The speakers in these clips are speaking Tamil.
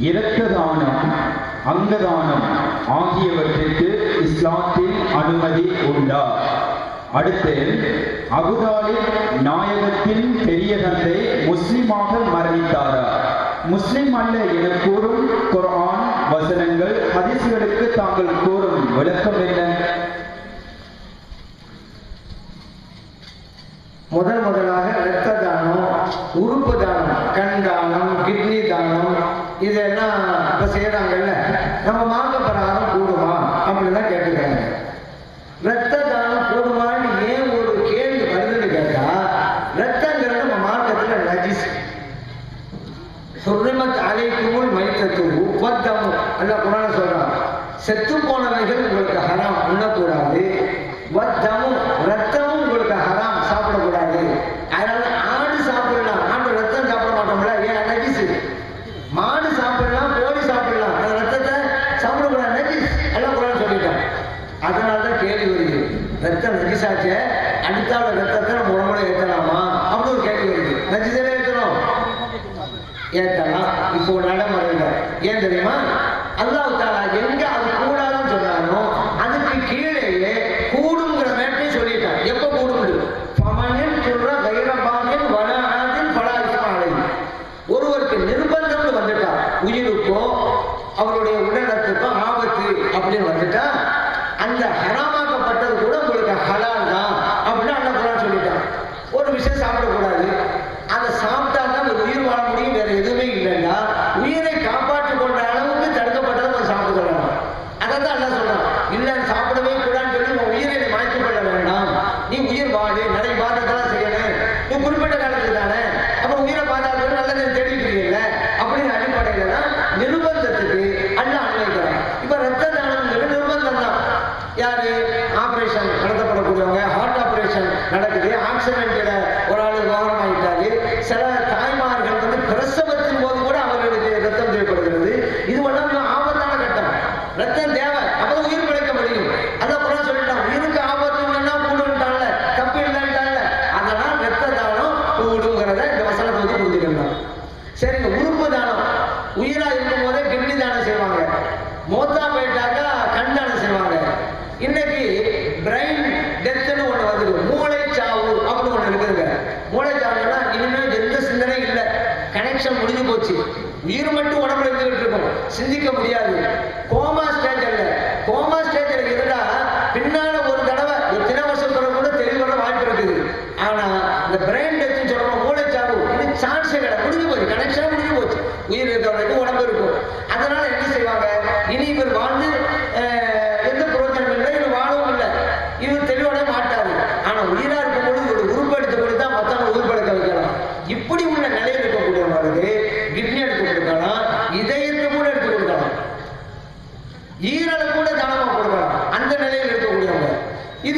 இரக்கதானம் அங்கதானம் ஆகியவற்றிற்கு இஸ்லாத்தில் அனுமதி உண்டா? அடுத்து அபுதாலி நாயகத்தின் பெரிய தந்தை முஸ்லிமாக மரணித்தாரா? முஸ்லிம் அல்ல என கூறும் குரான் வசனங்கள் ஹதீஸ்களுக்கு தாங்கள் கூறும் விளக்கம் என்ன? முதல் முதலாக இரத்த தானம் உறுப்பு தானம் கண் தானம் போறாங்கல்ல நம்ம வாங்க போறாங்க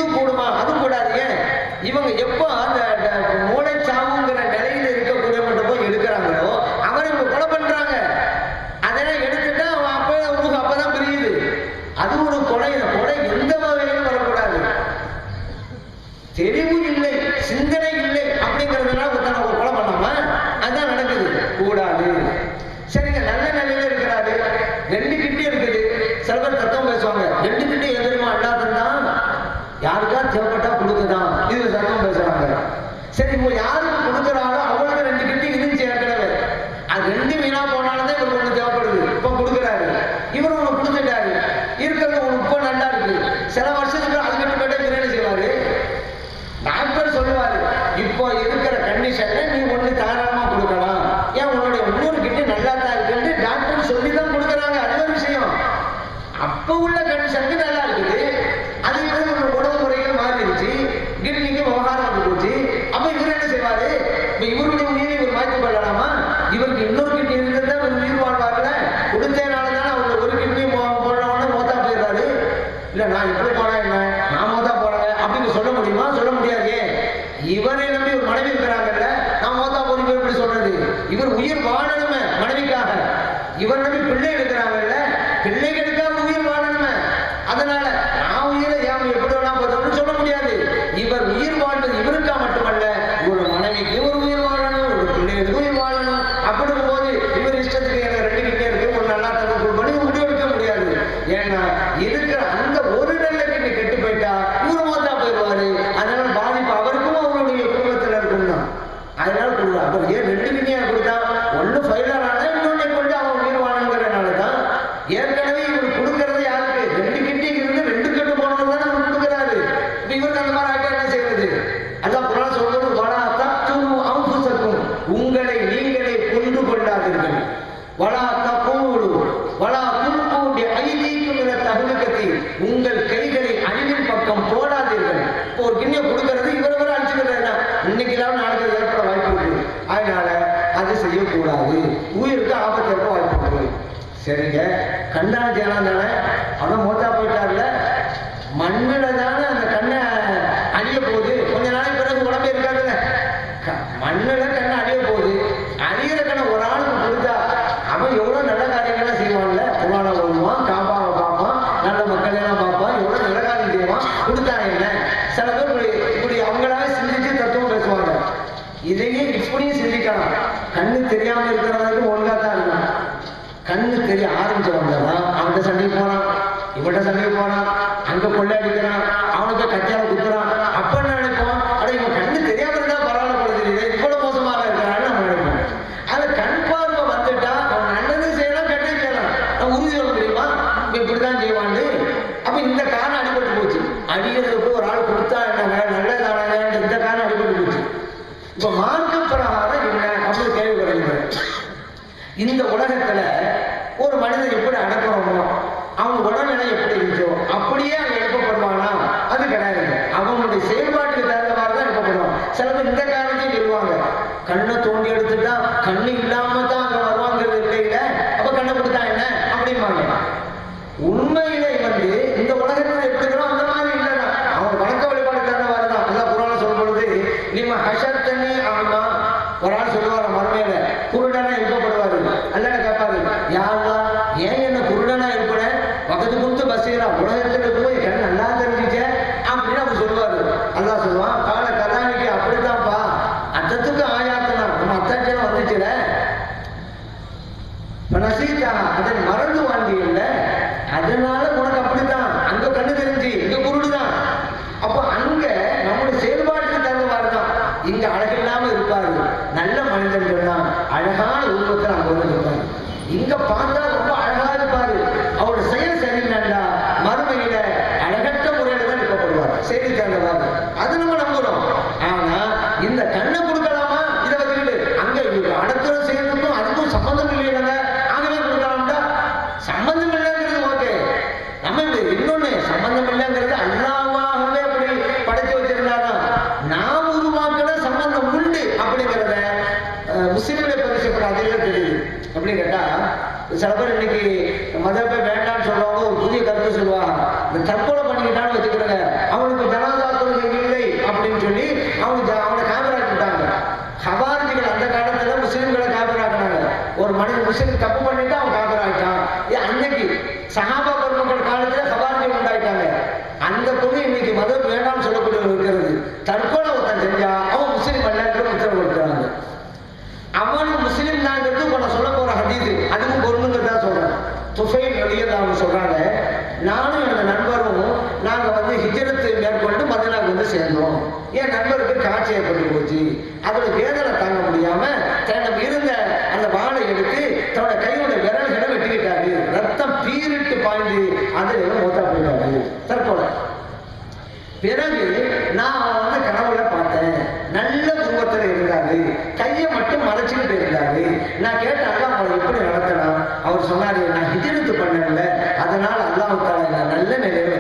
இதுவும் கூடுமா? அது கூடாது. ஏன்? இவங்க எப்போ அந்த மூளைச்சாவுங்கிற நிலையில் இருக்கக்கூடிய மட்டும் எடுக்கிறாங்களோ அவரை இவங்க கொலை பண்றாங்க. அதெல்லாம் எடுத்துட்டா அவன் அப்ப உங்களுக்கு அப்பதான் புரியுது. அது ஒரு கொலை. கொலை எந்த வகையிலும் வரக்கூடாது. தெளிவு இல்லை சிந்தனை இல்லை அப்படிங்கிறதுனால ஒருத்தனை ஒரு கொலை பண்ணாம? அதான் நடக்குது. கூடாது. சரிங்க நல்ல நிலையில இருக்கிறாரு. ரெண்டு கிட்டே இருக்குது. சில பேர் தத்துவம் பேசுவாங்க. ரெண்டு यार क्या இவரை நம்பி ஒரு மனைவி இருக்கிறாங்கல்ல நான் மோத்தா போன இப்படி சொல்றது? இவர் உயிர் வாழணுமே மனைவிக்காக. இவர் நம்பி பிள்ளை எடுக்கிறாங்கல்ல சரிங்க. கண்ணா தானே அவன் மூத்தா போயிட்டார்ல. மண்ணில தானே அந்த கண்ணை அழிய போகுது. கொஞ்ச நாளைக்கு பிறகு உடம்பு இருக்காதுங்க. மண்ணில கண்ணை அழிய போகுது. அழியிற கண்ணை ஒரு ஆளுக்கு கொடுத்தா அவன் எவ்வளவு நல்ல காரியங்கள்லாம் செய்வான்ல? புராணம் ஓடுவான் காப்பாவை பார்ப்பான் நல்ல மக்கள் எல்லாம் பார்ப்பான் எவ்வளவு நல்ல காரியம் செய்வான் கொடுத்தா என்ன? சில பேர் இப்படி இப்படி அவங்களாவே சிந்திச்சு தத்துவம் பேசுவாங்க. இதையும் இப்படியும் சிந்திக்கலாம். கண்ணு தெரியாம இருக்கிறவங்களுக்கு ஒழுங்கா தான் கண்ணு தெரிய ஆரம்பிச்சவங்க தான் அவன்கிட்ட சண்டைக்கு போறான் இவன்கிட்ட சண்டைக்கு போறான் அங்க கொள்ளை அடிக்கிறான் அவனுக்கு கத்தியால குத்துறான். அப்ப என்ன நினைப்போம்? அட இவன் கண்ணு தெரியாம இருந்தா பரவாயில்லப்படுது இது இவ்வளவு மோசமாக இருக்கிறான்னு நம்ம நினைப்போம். அது கண் பார்வை வந்துட்டா அவன் நல்லது செய்யலாம் கெட்டது செய்யலாம். நான் உறுதி சொல்ல முடியுமா? இப்படிதான் செய்வான். கண்ணை I think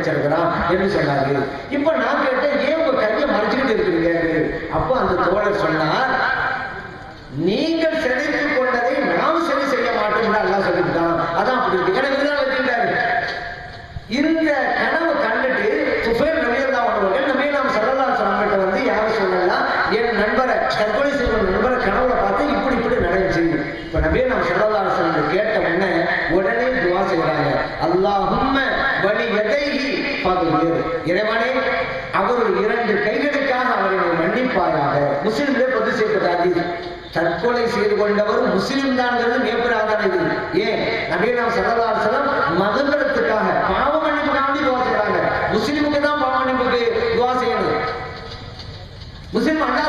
வச்சிருக்கிறான். என்று சொன்னாரு? இப்ப நான் கேட்டேன் ஏன் உங்க கையை மறைச்சுக்கிட்டு இருக்கிறீங்க? அப்போ அந்த தோழர் சொன்னார் அல்லாஹும் இறைவனே அவர்கள் இரண்டு கைகளுக்காக அவர்களை மன்னிப்பாராக. முஸ்லிம்களே பதிவு செய்யப்பட்ட தற்கொலை செய்து கொண்டவர் முஸ்லிம் தான்ங்கிறது மேற்பட இது. ஏன்? நபே நாம் சரதாசனம் மதங்கரத்துக்காக பாவ மன்னிப்புக்காக துவா செய்யறாங்க முஸ்லிமுக்கு தான் பாவ மன்னிப்புக்கு துவா செய்யணும். முஸ்லிம் அண்ணா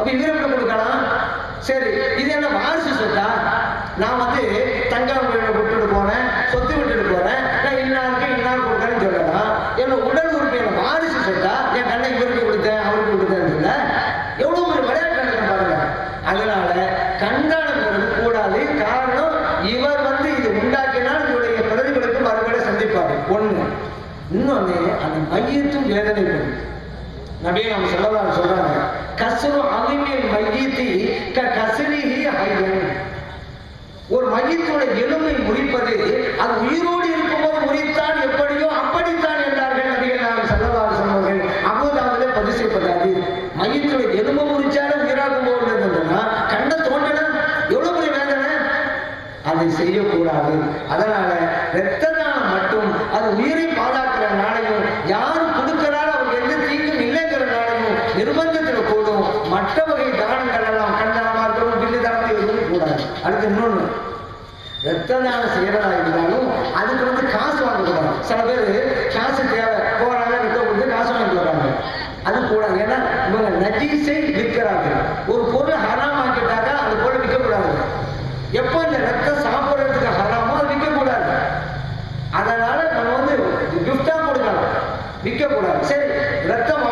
அப்ப இவரை கொடுக்கலாம். சரி இது என்ன வாரிசு சொத்தா? நான் வந்து தங்கம் விட்டுட்டு போறேன் சொத்து விட்டுட்டு போறேன். நான் இன்னாருக்கு இன்னார் கொடுக்கறேன்னு சொல்லலாம் என்ன உடல் உறுப்பு என்ன வாரிசு சொத்தா? என் கண்ணை இவருக்கு கொடுத்தேன் அவருக்கு கொடுத்தேன் இல்ல எவ்வளவு ஒரு விளையாட்டு நடக்கும் பாருங்க. அதனால கண்காணங்கிறது கூடாது. காரணம் இவர் வந்து இது உண்டாக்கினால் இவருடைய பிரதிகளுக்கு மறுபடியும் சந்திப்பாரு. ஒண்ணு. இன்னொன்னு அந்த மையத்தும் வேதனை நபியை நம்ம சொல்லலாம் சொல்றாங்க. கசுரு அலிமின் மையத்தி க கசரிஹி ஹையன் ஒரு மையத்தோட எலும்பை முறிப்பது அது உயிரோடு இருக்கும்போது முறித்தான் எப்படியோ அப்படித்தான் என்றார்கள் நபிகள் நாம் சொல்லலாம் சொன்னவர்கள் அபுதாபிலே பதிவு செய்யப்படாது மையத்தோட எலும்பு முறிச்சாலும் உயிராகும் போகுதுன்னா கண்ணை தோண்டணும் எவ்வளவு பெரிய வேதனை? அதை செய்யக்கூடாது. அதனால இரத்த தானம் மட்டும் அது உயிர் தொழிலாளர் செய்யறதா இருந்தாலும் அதுக்கு வந்து காசு வாங்கிக்கிறாங்க சில பேர் காசு தேவை போறாங்க விற்க கொடுத்து காசு வாங்கிட்டு வராங்க அது கூடாது ஏன்னா இவங்க நஜீஸை விற்கிறாங்க ஒரு பொருள் ஹராமாக்கிட்டாக்கா அந்த பொருள் விற்கக்கூடாது. எப்போ இந்த ரத்தம் சாப்பிடுறதுக்கு ஹராமோ அது விற்கக்கூடாது. அதனால நம்ம வந்து கிஃப்டா கொடுக்கலாம். விற்கக்கூடாது. சரி ரத்தம்